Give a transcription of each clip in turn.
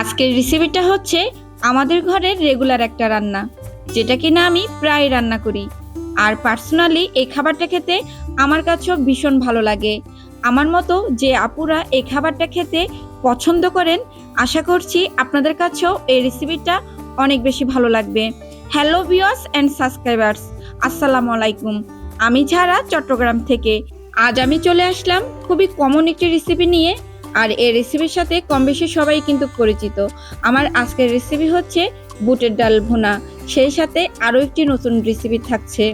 আজকের রেসিপিটা হচ্ছে আমাদের ঘরের রেগুলার একটা রান্না, যেটা কিনা আমি প্রায় রান্না করি। আর পার্সোনালি এই খাবারটা খেতে আমার কাছেও ভীষণ ভালো লাগে। আমার মতো যে আপুরা এই খাবারটা খেতে পছন্দ করেন, আশা করছি আপনাদের কাছেও এই রেসিপিটা অনেক বেশি ভালো লাগবে। হ্যালো ভিউয়ার্স অ্যান্ড সাবস্ক্রাইবার্স আসসালামু আলাইকুম। আমি ছাড়া চট্টগ্রাম থেকে। আজ আমি চলে আসলাম খুবই কমন একটি রেসিপি নিয়ে আর এই রেসিপির সাথে কম বেশি সবাই কিন্তু পরিচিত। আমার আজকের রেসিপি হচ্ছে বুটের ডাল ভুনা। সেই সাথে আরও একটি নতুন রেসিপি থাকছে।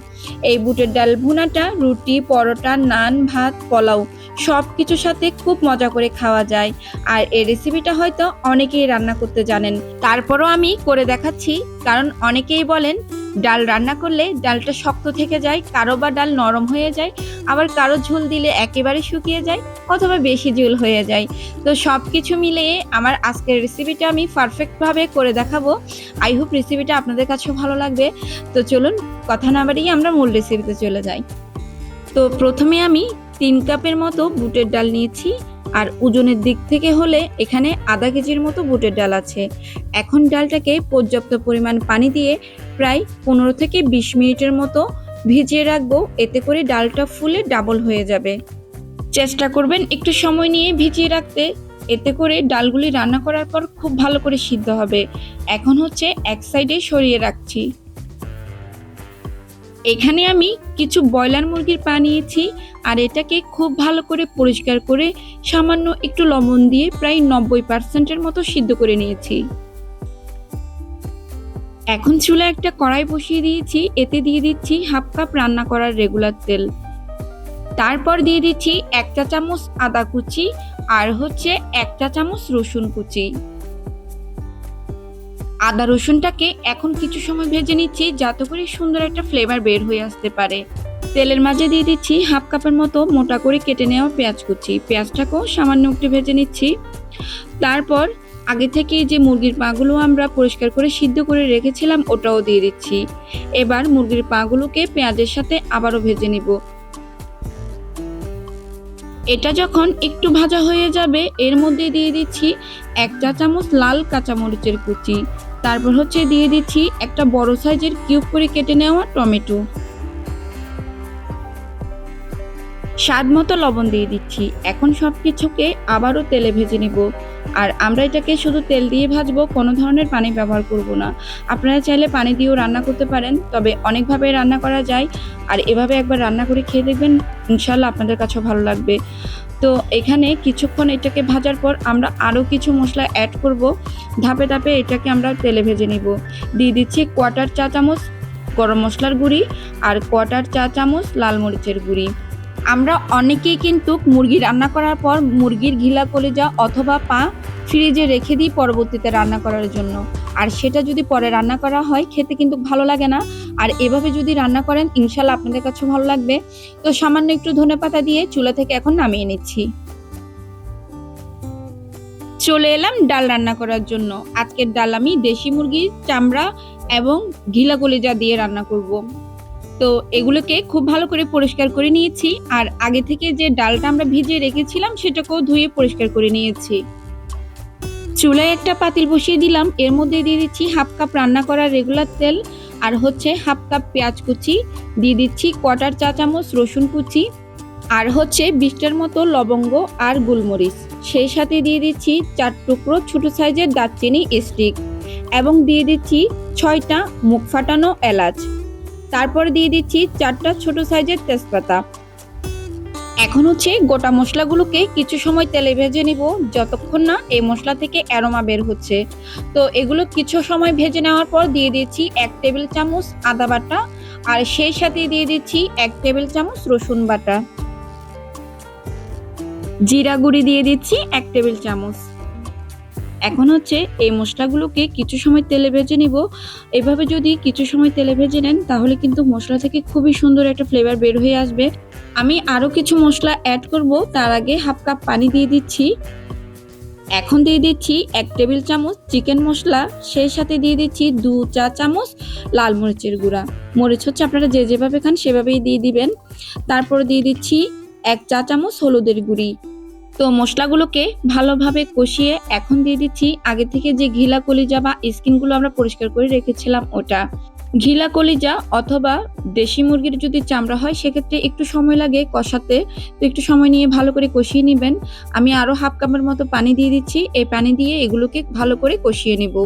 এই বুটের ডাল ভুনাটা রুটি, পরোটা, নান, ভাত, পোলাও সব কিছুর সাথে খুব মজা করে খাওয়া যায়। আর এই রেসিপিটা হয়তো অনেকেই রান্না করতে জানেন। তারপরও আমি করে দেখাচ্ছি, কারণ অনেকেই বলেন ডাল রান্না করলে ডালটা শক্ত থেকে যায়, কারও বা ডাল নরম হয়ে যায়, আবার কারও ঝোল দিলে একেবারে শুকিয়ে যায় অথবা বেশি ঝোল হয়ে যায়। তো সব কিছু মিলিয়ে আমার আজকের রেসিপিটা আমি পারফেক্টভাবে করে দেখাবো। আই হোপ রেসিপিটা আপনাদের কাছেও ভালো লাগবে। তো চলুন, কথা না বাড়িয়ে আমরা মূল রেসিপিতে চলে যাই। তো প্রথমে আমি তিন কাপের মতো বুটের ডাল নিয়েছি। আর ওজনের দিক থেকে হলে এখানে আধা কেজির মতো বুটের ডাল আছে। এখন ডালটাকে পর্যাপ্ত পরিমাণ পানি দিয়ে প্রায় পনেরো থেকে বিশ মিনিটের মতো ভিজিয়ে রাখব। এতে করে ডালটা ফুলে ডাবল হয়ে যাবে। চেষ্টা করবেন একটু সময় নিয়ে ভিজিয়ে রাখতে। এতে করে ডালগুলি রান্না করার পর খুব ভালো করে সিদ্ধ হবে। এখন হচ্ছে এক সাইডে সরিয়ে রাখছি। এখানে আমি কিছু ব্রয়লার মুরগির পা নিয়েছি আর এটাকে খুব ভালো করে পরিষ্কার করে সামান্য একটু লবণ দিয়ে প্রায় নব্বই পার্সেন্টের মতো সিদ্ধ করে নিয়েছি। এখন চুলে একটা কড়াই বসিয়ে দিয়েছি, এতে দিয়ে দিচ্ছি হাফ কাপ রান্না করার রেগুলার তেল। তারপর দিয়ে দিচ্ছি এক চা চামচ আদা কুচি আর হচ্ছে এক চা চামচ রসুন কুচি। আদা রসুনটাকে এখন কিছু সময় ভেজে নিচ্ছি, যাতে করে সুন্দর একটা ফ্লেভার বের হয়ে আসতে পারে। তেলের মাঝে দিয়ে দিচ্ছি হাফ কাপের মতো মোটা করে কেটে নেওয়া পেঁয়াজ কুচি। পেঁয়াজটাকেও সামান্য একটু ভেজে নিচ্ছি। তারপর আগে থেকে যে মুরগির পাগুলো আমরা পরিষ্কার করে সিদ্ধ করে রেখেছিলাম, ওটাও দিয়ে দিচ্ছি। এবার মুরগির পাগুলোকে পেঁয়াজের সাথে আবারও ভেজে নিব। এটা যখন একটু ভাজা হয়ে যাবে, এর মধ্যে দিয়ে দিচ্ছি এক চা চামচ লাল কাঁচামরিচের কুচি। তারপর হচ্ছে দিয়ে দিচ্ছি একটা বড় সাইজের কিউব করে কেটে নেওয়া টমেটো। স্বাদ মতো লবণ দিয়ে দিচ্ছি। এখন সব কিছুকে আবারও তেলে ভেজে নেব। আর আমরা এটাকে শুধু তেল দিয়ে ভাজবো, কোনো ধরনের পানি ব্যবহার করব না। আপনারা চাইলে পানি দিয়েও রান্না করতে পারেন, তবে অনেকভাবে রান্না করা যায়। আর এভাবে একবার রান্না করে খেয়ে দেখবেন ইনশাল্লাহ আপনাদের কাছেও ভালো লাগবে। তো এখানে কিছুক্ষণ এটাকে ভাজার পর আমরা আরও কিছু মশলা অ্যাড করব। ধাপে ধাপে এটাকে আমরা তেলে ভেজে নিব। দিয়ে দিচ্ছি কোয়াটার চা চামচ গরম মশলার গুঁড়ি আর কোয়াটার চা চামচ লাল মরিচের গুঁড়ি। আমরা অনেকেই কিন্তু মুরগি রান্না করার পর মুরগির ঘিলা কলিজা অথবা পা ফ্রিজে রেখে দিই পরবর্তীতে রান্না করার জন্য। আর সেটা যদি পরে রান্না করা হয়, খেতে কিন্তু ভালো লাগে না। আর এভাবে যদি রান্না করেন, ইনশাল্লাহ আপনাদের কাছে ভালো লাগবে। তো সামান্য একটু ধনে পাতা দিয়ে চুলা থেকে এখন নামিয়ে নিচ্ছি। চলে এলাম ডাল রান্না করার জন্য। আজকের ডাল আমি দেশি মুরগির চামড়া এবং ঘিলা কলিজা দিয়ে রান্না করব। তো এগুলোকে খুব ভালো করে পরিষ্কার করে নিয়েছি। আর আগে থেকে যে ডালটা আমরা ভিজিয়ে রেখেছিলাম, সেটাকেও ধুয়ে পরিষ্কার করে নিয়েছি। চুলায় একটা পাতিল বসিয়ে দিলাম। এর মধ্যে দিয়ে দিচ্ছি হাফ কাপ রান্না করা রেগুলার তেল আর হচ্ছে হাফ কাপ পেঁয়াজ কুচি। দিয়ে দিচ্ছি কোয়াটার চা চামচ, রসুন কুচি আর হচ্ছে বিশটার মতো লবঙ্গ আর গোলমরিচ। সেই সাথে দিয়ে দিচ্ছি চার টুকরো ছোটো সাইজের দারচিনি স্টিক এবং দিয়ে দিচ্ছি ছয়টা মুখ ফাটানো এলাচ। তারপর দিয়ে দিচ্ছি চারটা ছোট সাইজের তেজপাতা। এখন হচ্ছে গোটা মশলাগুলোকে কিছু সময় তেলে ভেজে নিব। যতক্ষণ না এই মশলা থেকে অ্যারোমা বের হচ্ছে। তো এগুলো কিছু সময় ভেজে নেওয়ার পর দিয়ে দিচ্ছি এক টেবিল চামচ আদা বাটা আর সেই সাথে দিয়ে দিচ্ছি এক টেবিল চামচ রসুন বাটা। জিরা গুঁড়ি দিয়ে দিচ্ছি এক টেবিল চামচ। এখন হচ্ছে এই মশলাগুলোকে কিছু সময় তেলে ভেজে নিব। এভাবে যদি কিছু সময় তেলে ভেজে নেন, তাহলে কিন্তু মশলা থেকে খুবই সুন্দর একটা ফ্লেভার বের হয়ে আসবে। আমি আরও কিছু মশলা অ্যাড করব, তার আগে হাফ কাপ পানি দিয়ে দিচ্ছি। এখন দিয়ে দিচ্ছি এক টেবিল চামচ চিকেন মশলা, সেই সাথে দিয়ে দিচ্ছি দু চা চামচ লাল মরিচের গুঁড়া। মরিচ হচ্ছে আপনারা যে যেভাবে খান সেভাবেই দিয়ে দিবেন। তারপর দিয়ে দিচ্ছি এক চা চামচ হলুদের গুঁড়ি। তো মশলাগুলোকে ভালোভাবে কষিয়ে এখন দিয়ে দিচ্ছি আগে থেকে যে ঘিলা কলিজা বা স্কিনগুলো আমরা পরিষ্কার করে রেখেছিলাম ওটা। ঘিলা কলিজা অথবা দেশি মুরগির যদি চামড়া হয়, সেক্ষেত্রে একটু সময় লাগে কষাতে। তো একটু সময় নিয়ে ভালো করে কষিয়ে নেবেন। আমি আরও হাফ কাপের মতো পানি দিয়ে দিচ্ছি। এই পানি দিয়ে এগুলোকে ভালো করে কষিয়ে নিব।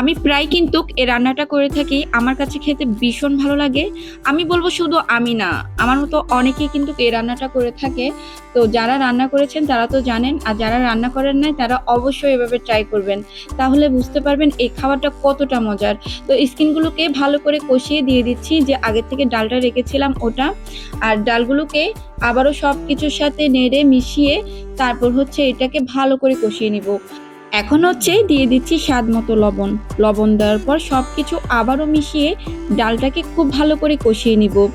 আমি প্রায় কিন্তু এ রান্নাটা করে থাকি। আমার কাছে খেতে ভীষণ ভালো লাগে। আমি বলব শুধু আমি না, আমার মতো অনেকেই কিন্তু এই রান্নাটা করে থাকে। তো যারা রান্না করেছেন তারা তো জানেন, আর যারা রান্না করেন নাই তারা অবশ্যই এভাবে ট্রাই করবেন। তাহলে বুঝতে পারবেন এই খাবারটা কতটা মজার। তো স্কিনগুলোকে ভালো করে কষিয়ে দিয়ে দিচ্ছি যে আগের থেকে ডালটা রেখেছিলাম ওটা। আর ডালগুলোকে আবারও সব কিছুর সাথে নেড়ে মিশিয়ে তারপর হচ্ছে এটাকে ভালো করে কষিয়ে নিব। এখন হচ্ছে দিয়ে দিচ্ছি স্বাদ মতো লবণ। লবণ দেওয়ার পর সব কিছু আবারও মিশিয়ে ডালটাকে খুব ভালো করে কষিয়ে নিব।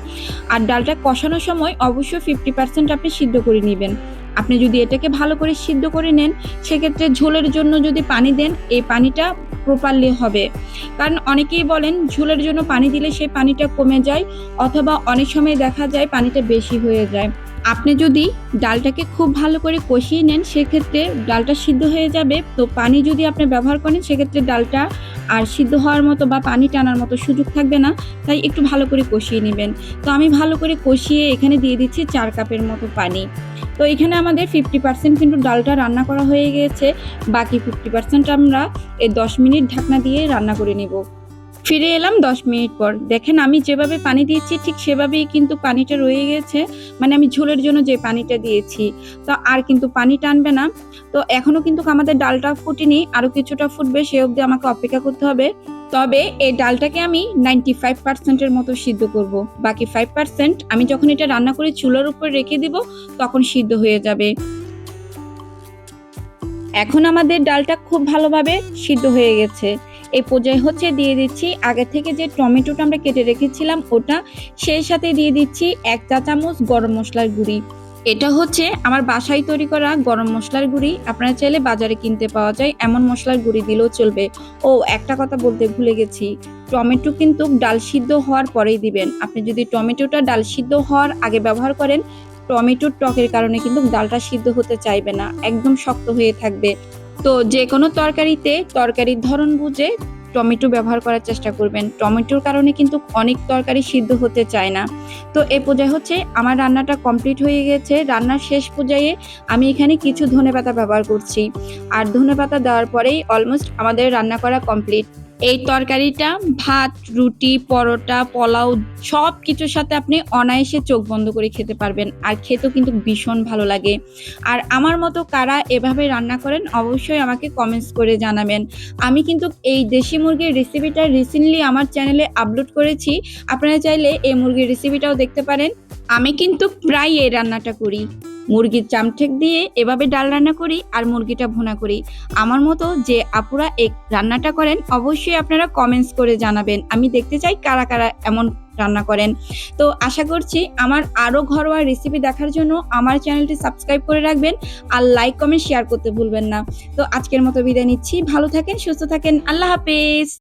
আর ডালটা কষানোর সময় অবশ্যই ফিফটি পার্সেন্ট আপনি সিদ্ধ করে নেবেন। আপনি যদি এটাকে ভালো করে সিদ্ধ করে নেন, সেক্ষেত্রে ঝোলের জন্য যদি পানি দেন, এই পানিটা প্রপারলি হবে। কারণ অনেকেই বলেন ঝোলের জন্য পানি দিলে সেই পানিটা কমে যায়, অথবা অনেক সময় দেখা যায় পানিটা বেশি হয়ে যায়। আপনি যদি ডালটাকে খুব ভালো করে কষিয়ে নেন, সেক্ষেত্রে ডালটা সিদ্ধ হয়ে যাবে। তো পানি যদি আপনি ব্যবহার করেন, সেক্ষেত্রে ডালটা আর সিদ্ধ হওয়ার মতো বা পানি টানার মতো সুযোগ থাকবে না। তাই একটু ভালো করে কষিয়ে নেবেন। তো আমি ভালো করে কষিয়ে এখানে দিয়ে দিচ্ছি চার কাপের মতো পানি। তো এখানে আমাদের ফিফটি পার্সেন্ট কিন্তু ডালটা রান্না করা হয়ে গিয়েছে বাকি ফিফটি পার্সেন্ট আমরা এই দশ মিনিট ঢাকনা দিয়ে রান্না করে নেব। ফিরে এলাম দশ মিনিট পর। দেখেন আমি যেভাবে পানি দিয়েছি, ঠিক সেভাবেই কিন্তু পানিটা রয়ে গেছে। মানে আমি ঝোলের জন্য যে পানিটা দিয়েছি। তো আর কিন্তু পানি টানবে না। তো এখনও কিন্তু আমাদের ডালটা ফুটেনি আরও কিছুটা ফুটবে, সে অবধি আমাকে অপেক্ষা করতে হবে। তবে এই ডালটাকে আমি নাইনটি ফাইভ পার্সেন্টের মতো সিদ্ধ করব। বাকি ফাইভ পার্সেন্ট আমি যখন এটা রান্না করে চুলার উপর রেখে দিব, তখন সিদ্ধ হয়ে যাবে। এখন আমাদের ডালটা খুব ভালোভাবে সিদ্ধ হয়ে গেছে। এই পর্যায়ে হচ্ছে দিয়ে দিচ্ছি। আগে থেকে যে টমেটোটা আমরা কেটে রেখেছিলাম, ওটা সেই সাথে দিয়ে দিচ্ছি এক চা চামচ গরম মশলার গুঁড়ি। এটা হচ্ছে আমার বাসায় তৈরি করা গরম মশলার গুঁড়ি। আপনারা চাইলে বাজারে কিনতে পাওয়া যায়, এমন মশলার গুঁড়ি দিলেও চলবে। ও, একটা কথা বলতে ভুলে গেছি। টমেটো কিন্তু ডাল সিদ্ধ হওয়ার পরেই দিবেন। আপনি যদি টমেটোটা ডাল সিদ্ধ হওয়ার আগে ব্যবহার করেন, টমেটোর টকের কারণে কিন্তু ডালটা সিদ্ধ হতে চাইবে না। একদম শক্ত হয়ে থাকবে। তো যে কোনো তরকারিতে তরকারির ধরন বুঝে টমেটো ব্যবহার করার চেষ্টা করবেন। টমেটোর কারণে কিন্তু অনেক তরকারি সিদ্ধ হতে চায় না। তো এ পর্যায়ে হচ্ছে আমার রান্নাটা কমপ্লিট হয়ে গেছে। রান্নার শেষ পর্যায়ে আমি এখানে কিছু ধনেপাতা ব্যবহার করছি। আর ধনেপাতা দেওয়ার পরেই অলমোস্ট আমাদের রান্না করা কমপ্লিট। এই তরকারিটা, ভাত, রুটি, পরোটা, পোলাও সব কিছুর সাথে আপনি অনায়াসে চোখ বন্ধ করে খেতে পারবেন। আর খেতেও কিন্তু ভীষণ ভালো লাগে। আর আমার মতো কারা এভাবে রান্না করেন, অবশ্যই আমাকে কমেন্টস করে জানাবেন। আমি কিন্তু এই দেশি মুরগির রেসিপিটা রিসেন্টলি আমার চ্যানেলে আপলোড করেছি। আপনারা চাইলে এই মুরগির রেসিপিটাও দেখতে পারেন। আমি কিন্তু প্রায় এই রান্নাটা করি। মুরগির চামঠেক দিয়ে এভাবে ডাল রান্না করি আর মুরগিটা ভুনা করি। আমার মতো যে আপুরা এই রান্নাটা করেন, অবশ্যই আপনারা কমেন্টস করে জানাবেন। আমি দেখতে চাই কারা কারা এমন রান্না করেন। তো আশা করছি আমার আরও ঘরোয়া রেসিপি দেখার জন্য আমার চ্যানেলটি সাবস্ক্রাইব করে রাখবেন আর লাইক কমেন্ট শেয়ার করতে ভুলবেন না। তো আজকের মতো বিদায় নিচ্ছি। ভালো থাকেন, সুস্থ থাকেন। আল্লাহ হাফেজ।